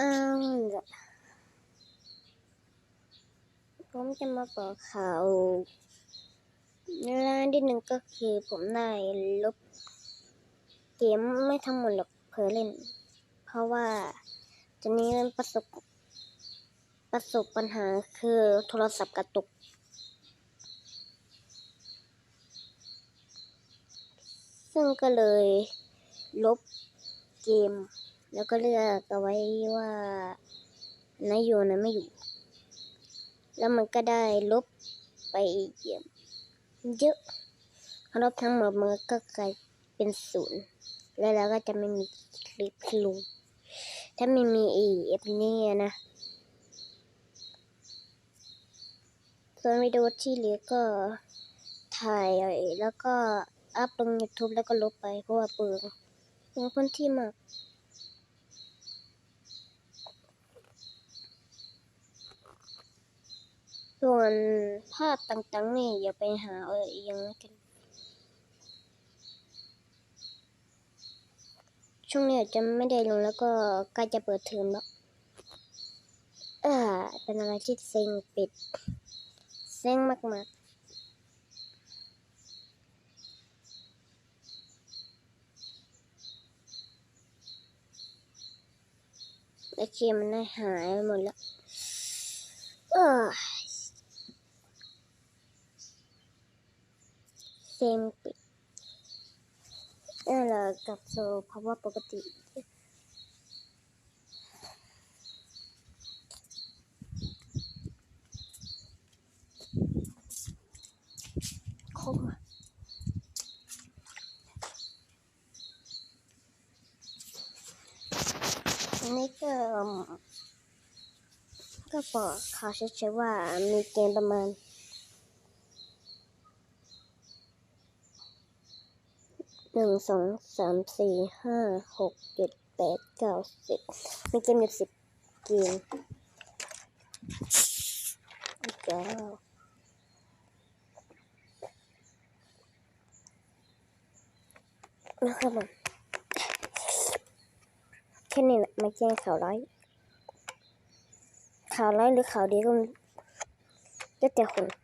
อ้าวผมจะมาบอกข่าวร้านที่หนึ่งก็คือผมได้ลบเกมไม่ทั้งหมดหรอกเผลอเล่น เพราะว่าตอนนี้ประสบประสบปัญหาคือโทรศัพท์กระตุกซึ่งก็เลยลบเกม แล้วก็เลือกเอาไว้ว่าไหนอยู่ไหนไม่อยู่ แล้วมันก็ได้ลบไปเยอะลบทั้งหมดมันก็กลายเป็นศูนย์แล้วเราก็จะไม่มีคลิปลงถ้าไม่มีอีเอฟนี่นะส่วนวิดีโอที่เหลือก็ถ่ายแล้วก็อัพลง YouTube แล้วก็ลบไปเพราะว่าเปลืองเปลืองพื้นที่มาก ส่วนภาพต่างๆ นี่อย่าไปหาเอาเองแล้วกัน ช่วงนี้อาจจะไม่ได้ลงแล้วก็ใกล้จะเปิดเทอมแล้วเอ่าเป็นอะไรที่เซ็งปิด เซ็งมากๆแล้เคมันได้หายหมดแล้วเออ เซ็งปิดนั่นแหละกับสู่ภาะวะปกติคมอะอันนี้ก็ก็บอกเขาวเฉยๆว่ามีเกมประมาณ หนึ่งสองสามสี่ห้าหกเจ็ดแปดเก้าสิบมีเกมอยู่สิบเกมเก้านะครับผมแค่นี้แหละไม่แจ้งข่าวร้ายข่าวร้ายหรือข่าวดีก็แล้วแต่คน